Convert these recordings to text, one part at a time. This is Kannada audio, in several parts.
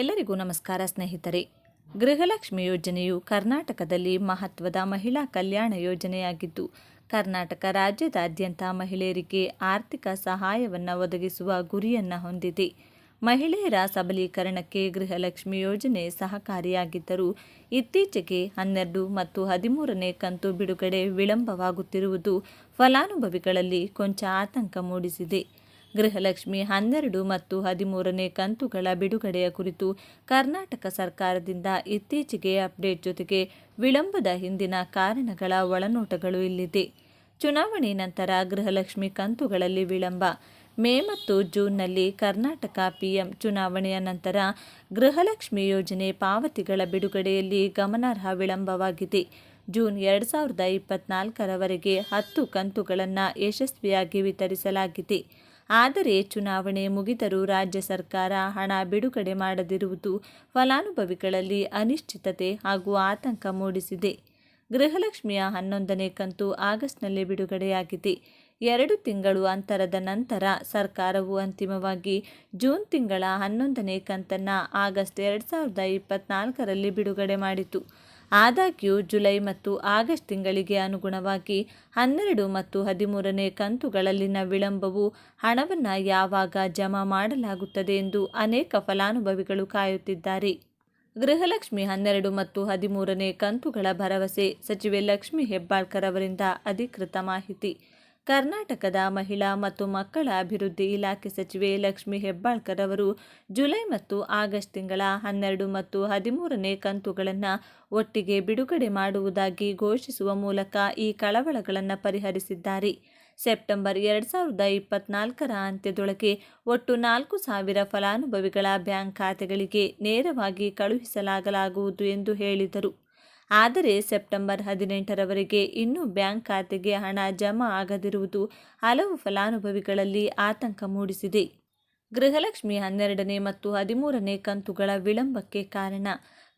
ಎಲ್ಲರಿಗೂ ನಮಸ್ಕಾರ ಸ್ನೇಹಿತರೆ. ಗೃಹಲಕ್ಷ್ಮಿ ಯೋಜನೆಯು ಕರ್ನಾಟಕದಲ್ಲಿ ಮಹತ್ವದ ಮಹಿಳಾ ಕಲ್ಯಾಣ ಯೋಜನೆಯಾಗಿದ್ದು, ಕರ್ನಾಟಕ ರಾಜ್ಯದಾದ್ಯಂತ ಮಹಿಳೆಯರಿಗೆ ಆರ್ಥಿಕ ಸಹಾಯವನ್ನು ಒದಗಿಸುವ ಗುರಿಯನ್ನು ಹೊಂದಿದೆ. ಮಹಿಳೆಯರ ಸಬಲೀಕರಣಕ್ಕೆ ಗೃಹಲಕ್ಷ್ಮಿ ಯೋಜನೆ ಸಹಕಾರಿಯಾಗಿದ್ದರೂ, ಇತ್ತೀಚೆಗೆ ಹನ್ನೆರಡು ಮತ್ತು ಹದಿಮೂರನೇ ಕಂತು ಬಿಡುಗಡೆ ವಿಳಂಬವಾಗುತ್ತಿರುವುದು ಫಲಾನುಭವಿಗಳಲ್ಲಿ ಕೊಂಚ ಆತಂಕ ಮೂಡಿಸಿದೆ. ಗೃಹಲಕ್ಷ್ಮಿ ಹನ್ನೆರಡು ಮತ್ತು ಹದಿಮೂರನೇ ಕಂತುಗಳ ಬಿಡುಗಡೆಯ ಕುರಿತು ಕರ್ನಾಟಕ ಸರ್ಕಾರದಿಂದ ಇತ್ತೀಚೆಗೆ ಅಪ್ಡೇಟ್ ಜೊತೆಗೆ ವಿಳಂಬದ ಹಿಂದಿನ ಕಾರಣಗಳ ಒಳನೋಟಗಳು ಇಲ್ಲಿದೆ. ಚುನಾವಣೆ ನಂತರ ಗೃಹಲಕ್ಷ್ಮಿ ಕಂತುಗಳಲ್ಲಿ ವಿಳಂಬ. ಮೇ ಮತ್ತು ಜೂನ್ನಲ್ಲಿ ಕರ್ನಾಟಕ ಪಿಎಂ ಚುನಾವಣೆಯ ನಂತರ ಗೃಹಲಕ್ಷ್ಮಿ ಯೋಜನೆ ಪಾವತಿಗಳ ಬಿಡುಗಡೆಯಲ್ಲಿ ಗಮನಾರ್ಹ ವಿಳಂಬವಾಗಿದೆ. ಜೂನ್ ಎರಡು ಸಾವಿರದ ಇಪ್ಪತ್ನಾಲ್ಕರವರೆಗೆ ಹತ್ತು ಕಂತುಗಳನ್ನು ಯಶಸ್ವಿಯಾಗಿ ವಿತರಿಸಲಾಗಿದೆ. ಆದರೆ ಚುನಾವಣೆ ಮುಗಿದರೂ ರಾಜ್ಯ ಸರ್ಕಾರ ಹಣ ಬಿಡುಗಡೆ ಮಾಡದಿರುವುದು ಫಲಾನುಭವಿಗಳಲ್ಲಿ ಅನಿಶ್ಚಿತತೆ ಹಾಗೂ ಆತಂಕ ಮೂಡಿಸಿದೆ. ಗೃಹಲಕ್ಷ್ಮಿಯ ಹನ್ನೊಂದನೇ ಕಂತು ಆಗಸ್ಟ್ನಲ್ಲಿ ಬಿಡುಗಡೆಯಾಗಿದೆ. ಎರಡು ತಿಂಗಳು ಅಂತರದ ನಂತರ ಸರ್ಕಾರವು ಅಂತಿಮವಾಗಿ ಜೂನ್ ತಿಂಗಳ ಹನ್ನೊಂದನೇ ಕಂತನ್ನು ಆಗಸ್ಟ್ ಎರಡು ಸಾವಿರದ ಇಪ್ಪತ್ನಾಲ್ಕರಲ್ಲಿ ಬಿಡುಗಡೆ ಮಾಡಿತು. ಆದಾಗ್ಯೂ ಜುಲೈ ಮತ್ತು ಆಗಸ್ಟ್ ತಿಂಗಳಿಗೆ ಅನುಗುಣವಾಗಿ ಹನ್ನೆರಡು ಮತ್ತು ಹದಿಮೂರನೇ ಕಂತುಗಳಲ್ಲಿನ ವಿಳಂಬವು ಹಣವನ್ನು ಯಾವಾಗ ಜಮಾ ಮಾಡಲಾಗುತ್ತದೆ ಎಂದು ಅನೇಕ ಫಲಾನುಭವಿಗಳು ಕಾಯುತ್ತಿದ್ದಾರೆ. ಗೃಹಲಕ್ಷ್ಮಿ ಹನ್ನೆರಡು ಮತ್ತು ಹದಿಮೂರನೇ ಕಂತುಗಳ ಭರವಸೆ, ಸಚಿವೆ ಲಕ್ಷ್ಮಿ ಹೆಬ್ಬಾಳ್ಕರ್ ಅವರಿಂದ ಅಧಿಕೃತ ಮಾಹಿತಿ. ಕರ್ನಾಟಕದ ಮಹಿಳಾ ಮತ್ತು ಮಕ್ಕಳ ಅಭಿವೃದ್ಧಿ ಇಲಾಖೆ ಸಚಿವೆ ಲಕ್ಷ್ಮಿ ಹೆಬ್ಬಾಳ್ಕರ್ ಅವರು ಜುಲೈ ಮತ್ತು ಆಗಸ್ಟ್ ತಿಂಗಳ ಹನ್ನೆರಡು ಮತ್ತು ಹದಿಮೂರನೇ ಕಂತುಗಳನ್ನು ಒಟ್ಟಿಗೆ ಬಿಡುಗಡೆ ಮಾಡುವುದಾಗಿ ಘೋಷಿಸುವ ಮೂಲಕ ಈ ಕಳವಳಗಳನ್ನು ಪರಿಹರಿಸಿದ್ದಾರೆ. ಸೆಪ್ಟೆಂಬರ್ ಎರಡು ಸಾವಿರದ ಇಪ್ಪತ್ನಾಲ್ಕರ ಅಂತ್ಯದೊಳಗೆ ಒಟ್ಟು ನಾಲ್ಕು ಸಾವಿರ ಫಲಾನುಭವಿಗಳ ಬ್ಯಾಂಕ್ ಖಾತೆಗಳಿಗೆ ನೇರವಾಗಿ ಕಳುಹಿಸಲಾಗಲಾಗುವುದು ಎಂದು ಹೇಳಿದರು. ಆದರೆ ಸೆಪ್ಟೆಂಬರ್ ಹದಿನೆಂಟರವರೆಗೆ ಇನ್ನೂ ಬ್ಯಾಂಕ್ ಖಾತೆಗೆ ಹಣ ಜಮಾ ಆಗದಿರುವುದು ಹಲವು ಫಲಾನುಭವಿಗಳಲ್ಲಿ ಆತಂಕ ಮೂಡಿಸಿದೆ. ಗೃಹಲಕ್ಷ್ಮಿ ಹನ್ನೆರಡನೇ ಮತ್ತು ಹದಿಮೂರನೇ ಕಂತುಗಳ ವಿಳಂಬಕ್ಕೆ ಕಾರಣ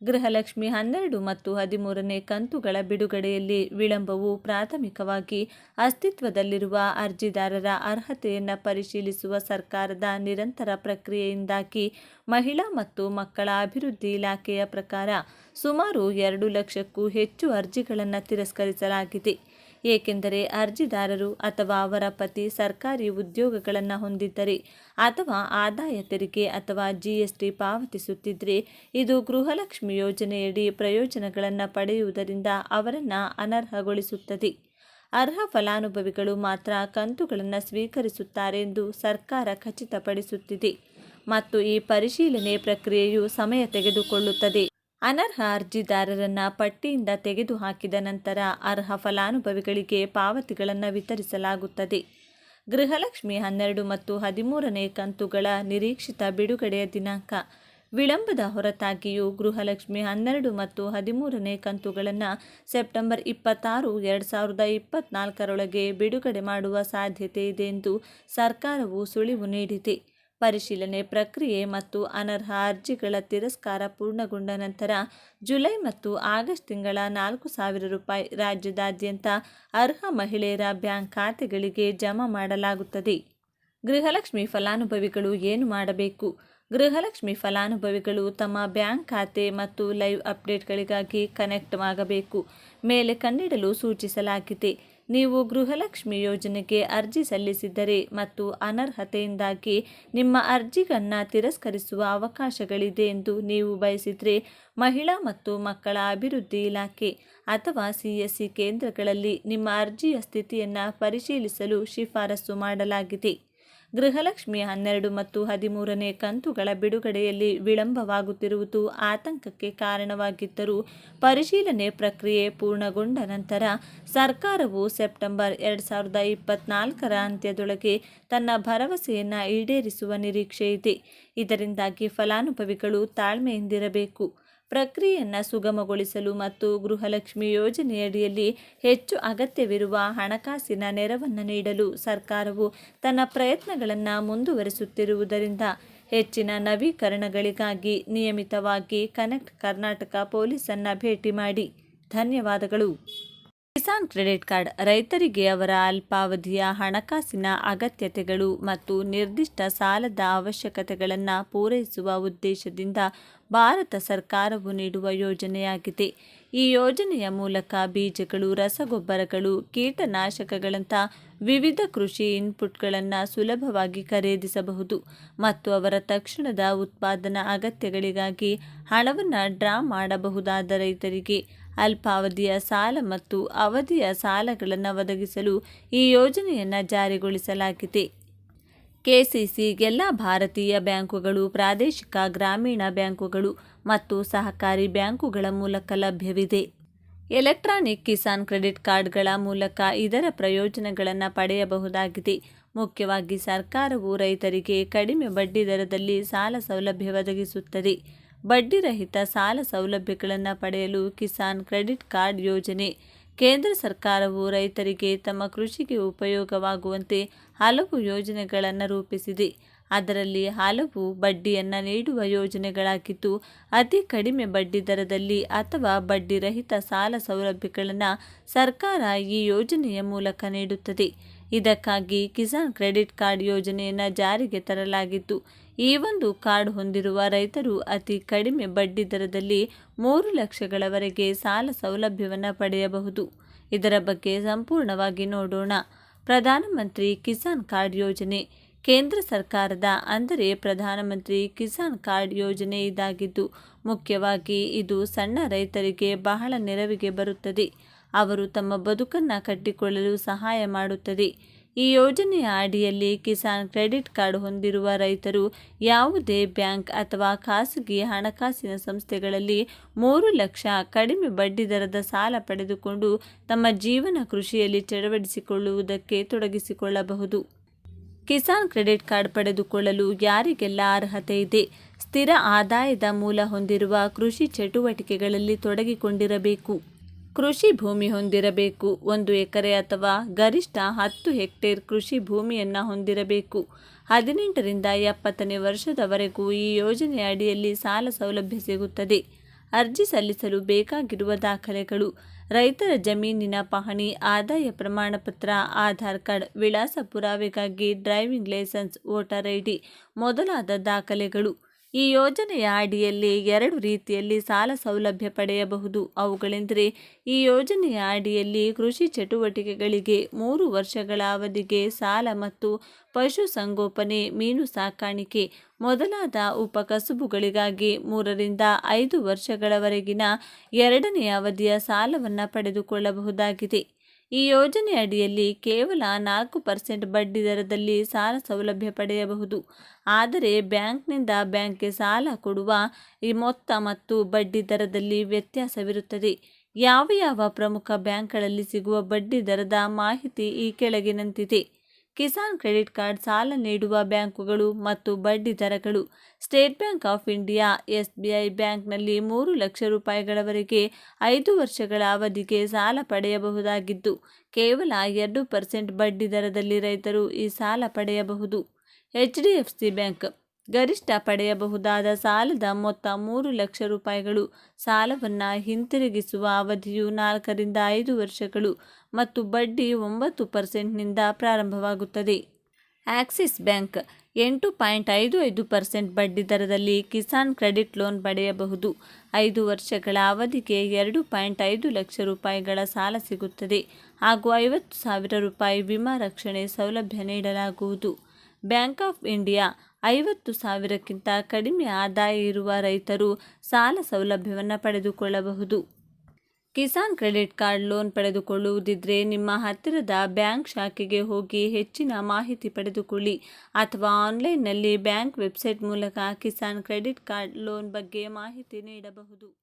ಗೃಹಲಕ್ಷ್ಮಿ ಹನ್ನೆರಡು ಮತ್ತು ಹದಿಮೂರನೇ ಕಂತುಗಳ ಬಿಡುಗಡೆಯಲ್ಲಿ ವಿಳಂಬವು ಪ್ರಾಥಮಿಕವಾಗಿ ಅಸ್ತಿತ್ವದಲ್ಲಿರುವ ಅರ್ಜಿದಾರರ ಅರ್ಹತೆಯನ್ನು ಪರಿಶೀಲಿಸುವ ಸರ್ಕಾರದ ನಿರಂತರ ಪ್ರಕ್ರಿಯೆಯಿಂದಾಗಿ ಮಹಿಳಾ ಮತ್ತು ಮಕ್ಕಳ ಅಭಿವೃದ್ಧಿ ಇಲಾಖೆಯ ಪ್ರಕಾರ ಸುಮಾರು ಎರಡು ಲಕ್ಷಕ್ಕೂ ಹೆಚ್ಚು ಅರ್ಜಿಗಳನ್ನು ತಿರಸ್ಕರಿಸಲಾಗಿದೆ. ಏಕೆಂದರೆ ಅರ್ಜಿದಾರರು ಅಥವಾ ಅವರ ಪತಿ ಸರ್ಕಾರಿ ಉದ್ಯೋಗಗಳನ್ನು ಹೊಂದಿದ್ದರೆ ಅಥವಾ ಆದಾಯ ತೆರಿಗೆ ಅಥವಾ ಜಿಎಸ್ಟಿ ಪಾವತಿಸುತ್ತಿದ್ದರೆ ಇದು ಗೃಹಲಕ್ಷ್ಮಿ ಯೋಜನೆಯಡಿ ಪ್ರಯೋಜನಗಳನ್ನು ಪಡೆಯುವುದರಿಂದ ಅವರನ್ನು ಅನರ್ಹಗೊಳಿಸುತ್ತದೆ. ಅರ್ಹ ಫಲಾನುಭವಿಗಳು ಮಾತ್ರ ಕಂತುಗಳನ್ನು ಸ್ವೀಕರಿಸುತ್ತಾರೆ ಎಂದು ಸರ್ಕಾರ ಖಚಿತಪಡಿಸುತ್ತಿದೆ ಮತ್ತು ಈ ಪರಿಶೀಲನೆ ಪ್ರಕ್ರಿಯೆಯು ಸಮಯ ತೆಗೆದುಕೊಳ್ಳುತ್ತದೆ. ಅನರ್ಹ ಅರ್ಜಿದಾರರನ್ನ ಪಟ್ಟಿಯಿಂದ ತೆಗೆದುಹಾಕಿದ ನಂತರ ಅರ್ಹ ಫಲಾನುಭವಿಗಳಿಗೆ ಪಾವತಿಗಳನ್ನು ವಿತರಿಸಲಾಗುತ್ತದೆ. ಗೃಹಲಕ್ಷ್ಮಿ ಹನ್ನೆರಡು ಮತ್ತು ಹದಿಮೂರನೇ ಕಂತುಗಳ ನಿರೀಕ್ಷಿತ ಬಿಡುಗಡೆಯ ದಿನಾಂಕ. ವಿಳಂಬದ ಹೊರತಾಗಿಯೂ ಗೃಹಲಕ್ಷ್ಮಿ ಹನ್ನೆರಡು ಮತ್ತು ಹದಿಮೂರನೇ ಕಂತುಗಳನ್ನು ಸೆಪ್ಟೆಂಬರ್ ಇಪ್ಪತ್ತಾರು, ಎರಡು ಸಾವಿರದ ಇಪ್ಪತ್ನಾಲ್ಕರೊಳಗೆ ಬಿಡುಗಡೆ ಮಾಡುವ ಸಾಧ್ಯತೆ ಇದೆ ಎಂದು ಸರ್ಕಾರವು ಸುಳಿವು ನೀಡಿದೆ. ಪರಿಶೀಲನೆ ಪ್ರಕ್ರಿಯೆ ಮತ್ತು ಅನರ್ಹ ಅರ್ಜಿಗಳ ತಿರಸ್ಕಾರ ಪೂರ್ಣಗೊಂಡ ನಂತರ ಜುಲೈ ಮತ್ತು ಆಗಸ್ಟ್ ತಿಂಗಳ ನಾಲ್ಕು ಸಾವಿರ ರೂಪಾಯಿ ರಾಜ್ಯದಾದ್ಯಂತ ಅರ್ಹ ಮಹಿಳೆಯರ ಬ್ಯಾಂಕ್ ಖಾತೆಗಳಿಗೆ ಜಮಾ ಮಾಡಲಾಗುತ್ತದೆ. ಗೃಹಲಕ್ಷ್ಮಿ ಫಲಾನುಭವಿಗಳು ಏನು ಮಾಡಬೇಕು? ಗೃಹಲಕ್ಷ್ಮಿ ಫಲಾನುಭವಿಗಳು ತಮ್ಮ ಬ್ಯಾಂಕ್ ಖಾತೆ ಮತ್ತು ಲೈವ್ ಅಪ್ಡೇಟ್ಗಳಿಗಾಗಿ ಕನೆಕ್ಟ್ ಆಗಬೇಕು. ಮೇಲೆ ಕಣ್ಣಿಡಲು ಸೂಚಿಸಲಾಗಿದೆ. ನೀವು ಗೃಹಲಕ್ಷ್ಮಿ ಯೋಜನೆಗೆ ಅರ್ಜಿ ಸಲ್ಲಿಸಿದರೆ ಮತ್ತು ಅನರ್ಹತೆಯಿಂದಾಗಿ ನಿಮ್ಮ ಅರ್ಜಿಗಳನ್ನು ತಿರಸ್ಕರಿಸುವ ಅವಕಾಶಗಳಿದೆ ಎಂದು ನೀವು ಬಯಸಿದರೆ ಮಹಿಳಾ ಮತ್ತು ಮಕ್ಕಳ ಅಭಿವೃದ್ಧಿ ಇಲಾಖೆ ಅಥವಾ ಸಿಎಸ್ಸಿ ಕೇಂದ್ರಗಳಲ್ಲಿ ನಿಮ್ಮ ಅರ್ಜಿಯ ಸ್ಥಿತಿಯನ್ನು ಪರಿಶೀಲಿಸಲು ಶಿಫಾರಸು ಮಾಡಲಾಗಿದೆ. ಗೃಹಲಕ್ಷ್ಮಿ ಹನ್ನೆರಡು ಮತ್ತು ಹದಿಮೂರನೇ ಕಂತುಗಳ ಬಿಡುಗಡೆಯಲ್ಲಿ ವಿಳಂಬವಾಗುತ್ತಿರುವುದು ಆತಂಕಕ್ಕೆ ಕಾರಣವಾಗಿದ್ದರೂ ಪರಿಶೀಲನೆ ಪ್ರಕ್ರಿಯೆ ಪೂರ್ಣಗೊಂಡ ನಂತರ ಸರ್ಕಾರವು ಸೆಪ್ಟೆಂಬರ್ ಎರಡು ಸಾವಿರದ ಇಪ್ಪತ್ನಾಲ್ಕರ ಅಂತ್ಯದೊಳಗೆ ತನ್ನ ಭರವಸೆಯನ್ನು ಈಡೇರಿಸುವ ನಿರೀಕ್ಷೆ ಇದೆ. ಇದರಿಂದಾಗಿ ಫಲಾನುಭವಿಗಳು ತಾಳ್ಮೆಯಿಂದಿರಬೇಕು. ಪ್ರಕ್ರಿಯೆಯನ್ನು ಸುಗಮಗೊಳಿಸಲು ಮತ್ತು ಗೃಹಲಕ್ಷ್ಮಿ ಯೋಜನೆಯಡಿಯಲ್ಲಿ ಹೆಚ್ಚು ಅಗತ್ಯವಿರುವ ಹಣಕಾಸಿನ ನೆರವನ್ನು ನೀಡಲು ಸರ್ಕಾರವು ತನ್ನ ಪ್ರಯತ್ನಗಳನ್ನು ಮುಂದುವರಿಸುತ್ತಿರುವುದರಿಂದ ಹೆಚ್ಚಿನ ನವೀಕರಣಗಳಿಗಾಗಿ ನಿಯಮಿತವಾಗಿ ಕನೆಕ್ಟ್ ಕರ್ನಾಟಕ ಪೊಲೀಸನ್ನು ಭೇಟಿ ಮಾಡಿ. ಧನ್ಯವಾದಗಳು. ಕಿಸಾನ್ ಕ್ರೆಡಿಟ್ ಕಾರ್ಡ್ ರೈತರಿಗೆ ಅವರ ಅಲ್ಪಾವಧಿಯ ಹಣಕಾಸಿನ ಅಗತ್ಯತೆಗಳು ಮತ್ತು ನಿರ್ದಿಷ್ಟ ಸಾಲದ ಅವಶ್ಯಕತೆಗಳನ್ನು ಪೂರೈಸುವ ಉದ್ದೇಶದಿಂದ ಭಾರತ ಸರ್ಕಾರವು ನೀಡುವ ಯೋಜನೆಯಾಗಿದೆ. ಈ ಯೋಜನೆಯ ಮೂಲಕ ಬೀಜಗಳು, ರಸಗೊಬ್ಬರಗಳು, ಕೀಟನಾಶಕಗಳಂಥ ವಿವಿಧ ಕೃಷಿ ಇನ್ಪುಟ್ಗಳನ್ನು ಸುಲಭವಾಗಿ ಖರೀದಿಸಬಹುದು ಮತ್ತು ಅವರ ತಕ್ಷಣದ ಉತ್ಪಾದನಾ ಅಗತ್ಯಗಳಿಗಾಗಿ ಹಣವನ್ನು ಡ್ರಾ ಮಾಡಬಹುದಾದ ರೈತರಿಗೆ ಅಲ್ಪಾವಧಿಯ ಸಾಲ ಮತ್ತು ಅವಧಿಯ ಸಾಲಗಳನ್ನು ಒದಗಿಸಲು ಈ ಯೋಜನೆಯನ್ನು ಜಾರಿಗೊಳಿಸಲಾಗಿದೆ. ಕೆಸಿಸಿ ಎಲ್ಲ ಭಾರತೀಯ ಬ್ಯಾಂಕುಗಳು, ಪ್ರಾದೇಶಿಕ ಗ್ರಾಮೀಣ ಬ್ಯಾಂಕುಗಳು ಮತ್ತು ಸಹಕಾರಿ ಬ್ಯಾಂಕುಗಳ ಮೂಲಕ ಲಭ್ಯವಿದೆ. ಎಲೆಕ್ಟ್ರಾನಿಕ್ ಕಿಸಾನ್ ಕ್ರೆಡಿಟ್ ಕಾರ್ಡ್ಗಳ ಮೂಲಕ ಇದರ ಪ್ರಯೋಜನಗಳನ್ನು ಪಡೆಯಬಹುದಾಗಿದೆ. ಮುಖ್ಯವಾಗಿ ಸರ್ಕಾರವು ರೈತರಿಗೆ ಕಡಿಮೆ ಬಡ್ಡಿ ದರದಲ್ಲಿ ಸಾಲ ಸೌಲಭ್ಯ ಒದಗಿಸುತ್ತದೆ. ಬಡ್ಡಿರಹಿತ ಸಾಲ ಸೌಲಭ್ಯಗಳನ್ನು ಪಡೆಯಲು ಕಿಸಾನ್ ಕ್ರೆಡಿಟ್ ಕಾರ್ಡ್ ಯೋಜನೆ. ಕೇಂದ್ರ ಸರ್ಕಾರವು ರೈತರಿಗೆ ತಮ್ಮ ಕೃಷಿಗೆ ಉಪಯೋಗವಾಗುವಂತೆ ಹಲವು ಯೋಜನೆಗಳನ್ನು ರೂಪಿಸಿದೆ. ಅದರಲ್ಲಿ ಹಲವು ಬಡ್ಡಿಯನ್ನು ನೀಡುವ ಯೋಜನೆಗಳಾಗಿದ್ದು, ಅತಿ ಕಡಿಮೆ ಬಡ್ಡಿ ದರದಲ್ಲಿ ಅಥವಾ ಬಡ್ಡಿರಹಿತ ಸಾಲ ಸೌಲಭ್ಯಗಳನ್ನು ಸರ್ಕಾರ ಈ ಯೋಜನೆಯ ಮೂಲಕ ನೀಡುತ್ತದೆ. ಇದಕ್ಕಾಗಿ ಕಿಸಾನ್ ಕ್ರೆಡಿಟ್ ಕಾರ್ಡ್ ಯೋಜನೆಯನ್ನು ಜಾರಿಗೆ ತರಲಾಗಿತ್ತು. ಈ ಒಂದು ಕಾರ್ಡ್ ಹೊಂದಿರುವ ರೈತರು ಅತಿ ಕಡಿಮೆ ಬಡ್ಡಿ ದರದಲ್ಲಿ ಮೂರು ಲಕ್ಷಗಳವರೆಗೆ ಸಾಲ ಸೌಲಭ್ಯವನ್ನು ಪಡೆಯಬಹುದು. ಇದರ ಬಗ್ಗೆ ಸಂಪೂರ್ಣವಾಗಿ ನೋಡೋಣ. ಪ್ರಧಾನಮಂತ್ರಿ ಕಿಸಾನ್ ಕಾರ್ಡ್ ಯೋಜನೆ. ಕೇಂದ್ರ ಸರ್ಕಾರದ ಅಂದರೆ ಪ್ರಧಾನಮಂತ್ರಿ ಕಿಸಾನ್ ಕಾರ್ಡ್ ಯೋಜನೆ ಇದಾಗಿದ್ದು, ಮುಖ್ಯವಾಗಿ ಇದು ಸಣ್ಣ ರೈತರಿಗೆ ಬಹಳ ನೆರವಿಗೆ ಬರುತ್ತದೆ. ಅವರು ತಮ್ಮ ಬದುಕನ್ನು ಕಟ್ಟಿಕೊಳ್ಳಲು ಸಹಾಯ ಮಾಡುತ್ತದೆ. ಈ ಯೋಜನೆಯ ಅಡಿಯಲ್ಲಿ ಕಿಸಾನ್ ಕ್ರೆಡಿಟ್ ಕಾರ್ಡ್ ಹೊಂದಿರುವ ರೈತರು ಯಾವುದೇ ಬ್ಯಾಂಕ್ ಅಥವಾ ಖಾಸಗಿ ಹಣಕಾಸಿನ ಸಂಸ್ಥೆಗಳಲ್ಲಿ ಮೂರು ಲಕ್ಷ ಕಡಿಮೆ ಬಡ್ಡಿದರದ ಸಾಲ ಪಡೆದುಕೊಂಡು ತಮ್ಮ ಜೀವನ ಕೃಷಿಯಲ್ಲಿ ಚಳವಡಿಸಿಕೊಳ್ಳುವುದಕ್ಕೆ ತೊಡಗಿಸಿಕೊಳ್ಳಬಹುದು. ಕಿಸಾನ್ ಕ್ರೆಡಿಟ್ ಕಾರ್ಡ್ ಪಡೆದುಕೊಳ್ಳಲು ಯಾರಿಗೆಲ್ಲ ಅರ್ಹತೆ ಇದೆ? ಸ್ಥಿರ ಆದಾಯದ ಮೂಲ ಹೊಂದಿರುವ ಕೃಷಿ ಚಟುವಟಿಕೆಗಳಲ್ಲಿ ತೊಡಗಿಕೊಂಡಿರಬೇಕು. ಕೃಷಿ ಭೂಮಿ ಹೊಂದಿರಬೇಕು. ಒಂದು ಎಕರೆ ಅಥವಾ ಗರಿಷ್ಠ ಹತ್ತು ಹೆಕ್ಟೇರ್ ಕೃಷಿ ಭೂಮಿಯನ್ನು ಹೊಂದಿರಬೇಕು. ಹದಿನೆಂಟರಿಂದ ಎಪ್ಪತ್ತನೇ ವರ್ಷದವರೆಗೂ ಈ ಯೋಜನೆಯ ಅಡಿಯಲ್ಲಿ ಸಾಲ ಸೌಲಭ್ಯ ಸಿಗುತ್ತದೆ. ಅರ್ಜಿ ಸಲ್ಲಿಸಲು ಬೇಕಾಗಿರುವ ದಾಖಲೆಗಳು, ರೈತರ ಜಮೀನಿನ ಪಹಣಿ, ಆದಾಯ ಪ್ರಮಾಣಪತ್ರ, ಆಧಾರ್ ಕಾರ್ಡ್, ವಿಳಾಸ ಪುರಾವೆಗಾಗಿ ಡ್ರೈವಿಂಗ್ ಲೈಸೆನ್ಸ್, ವೋಟರ್ ಐ ಮೊದಲಾದ ದಾಖಲೆಗಳು. ಈ ಯೋಜನೆಯ ಅಡಿಯಲ್ಲಿ ಎರಡು ರೀತಿಯಲ್ಲಿ ಸಾಲ ಸೌಲಭ್ಯ ಪಡೆಯಬಹುದು. ಅವುಗಳೆಂದರೆ, ಈ ಯೋಜನೆಯ ಅಡಿಯಲ್ಲಿ ಕೃಷಿ ಚಟುವಟಿಕೆಗಳಿಗೆ ಮೂರು ವರ್ಷಗಳ ಅವಧಿಗೆ ಸಾಲ ಮತ್ತು ಪಶುಸಂಗೋಪನೆ ಮೀನು ಸಾಕಾಣಿಕೆ, ಮೊದಲಾದ ಉಪಕಸುಬುಗಳಿಗಾಗಿ ಮೂರರಿಂದ ಐದು ವರ್ಷಗಳವರೆಗಿನ ಎರಡನೇ ಅವಧಿಯ ಸಾಲವನ್ನು ಪಡೆದುಕೊಳ್ಳಬಹುದಾಗಿದೆ. ಈ ಯೋಜನೆ ಅಡಿಯಲ್ಲಿ ಕೇವಲ ನಾಲ್ಕು ಪರ್ಸೆಂಟ್ ಬಡ್ಡಿ ದರದಲ್ಲಿ ಸಾಲ ಸೌಲಭ್ಯ ಪಡೆಯಬಹುದು. ಆದರೆ ಬ್ಯಾಂಕ್ನಿಂದ ಬ್ಯಾಂಕ್ಗೆ ಸಾಲ ಕೊಡುವ ಈ ಮೊತ್ತ ಮತ್ತು ಬಡ್ಡಿ ದರದಲ್ಲಿ ವ್ಯತ್ಯಾಸವಿರುತ್ತದೆ. ಯಾವ ಯಾವ ಪ್ರಮುಖ ಬ್ಯಾಂಕ್ಗಳಲ್ಲಿ ಸಿಗುವ ಬಡ್ಡಿ ದರದ ಮಾಹಿತಿ ಈ ಕೆಳಗಿನಂತಿದೆ ಕಿಸಾನ್ ಕ್ರೆಡಿಟ್ ಕಾರ್ಡ್ ಸಾಲ ನೀಡುವ ಬ್ಯಾಂಕುಗಳು ಮತ್ತು ಬಡ್ಡಿ ದರಗಳು. State Bank of India SBI ಬ್ಯಾಂಕ್ನಲ್ಲಿ ಮೂರು ಲಕ್ಷ ರೂಪಾಯಿಗಳವರೆಗೆ ಐದು ವರ್ಷಗಳ ಅವಧಿಗೆ ಸಾಲ ಪಡೆಯಬಹುದಾಗಿದ್ದು, ಕೇವಲ ಎರಡು ಪರ್ಸೆಂಟ್ ಬಡ್ಡಿ ದರದಲ್ಲಿ ರೈತರು ಈ ಸಾಲ ಪಡೆಯಬಹುದು. ಎಚ್ ಬ್ಯಾಂಕ್ ಗರಿಷ್ಠ ಪಡೆಯಬಹುದಾದ ಸಾಲದ ಮೊತ್ತ ಮೂರು ಲಕ್ಷ ರೂಪಾಯಿಗಳು. ಸಾಲವನ್ನು ಹಿಂತಿರುಗಿಸುವ ಅವಧಿಯು ನಾಲ್ಕರಿಂದ ಐದು ವರ್ಷಗಳು ಮತ್ತು ಬಡ್ಡಿ ಒಂಬತ್ತು ಪರ್ಸೆಂಟ್ನಿಂದ ಪ್ರಾರಂಭವಾಗುತ್ತದೆ. ಆಕ್ಸಿಸ್ ಬ್ಯಾಂಕ್ ಎಂಟು ಪಾಯಿಂಟ್ ಐದು ಐದು ಪರ್ಸೆಂಟ್ ಬಡ್ಡಿ ದರದಲ್ಲಿ ಕಿಸಾನ್ ಕ್ರೆಡಿಟ್ ಲೋನ್ ಪಡೆಯಬಹುದು. ಐದು ವರ್ಷಗಳ ಅವಧಿಗೆ ಎರಡು ಪಾಯಿಂಟ್ ಐದು ಲಕ್ಷ ರೂಪಾಯಿಗಳ ಸಾಲ ಸಿಗುತ್ತದೆ. ಹಾಗೂ ಐವತ್ತು ಸಾವಿರ ರೂಪಾಯಿ ವಿಮಾ ರಕ್ಷಣೆ ಸೌಲಭ್ಯ ನೀಡಲಾಗುವುದು. ಬ್ಯಾಂಕ್ ಆಫ್ ಇಂಡಿಯಾ ಐವತ್ತು ಸಾವಿರಕ್ಕಿಂತ ಕಡಿಮೆ ಆದಾಯ ಇರುವ ರೈತರು ಸಾಲ ಸೌಲಭ್ಯವನ್ನು ಪಡೆದುಕೊಳ್ಳಬಹುದು. ಕಿಸಾನ್ ಕ್ರೆಡಿಟ್ ಕಾರ್ಡ್ ಲೋನ್ ಪಡೆದುಕೊಳ್ಳುವುದಿದ್ರೆ ನಿಮ್ಮ ಹತ್ತಿರದ ಬ್ಯಾಂಕ್ ಶಾಖೆಗೆ ಹೋಗಿ ಹೆಚ್ಚಿನ ಮಾಹಿತಿ ಪಡೆದುಕೊಳ್ಳಿ ಅಥವಾ ಆನ್ಲೈನ್ನಲ್ಲಿ ಬ್ಯಾಂಕ್ ವೆಬ್ಸೈಟ್ ಮೂಲಕ ಕಿಸಾನ್ ಕ್ರೆಡಿಟ್ ಕಾರ್ಡ್ ಲೋನ್ ಬಗ್ಗೆ ಮಾಹಿತಿ ನೀಡಬಹುದು.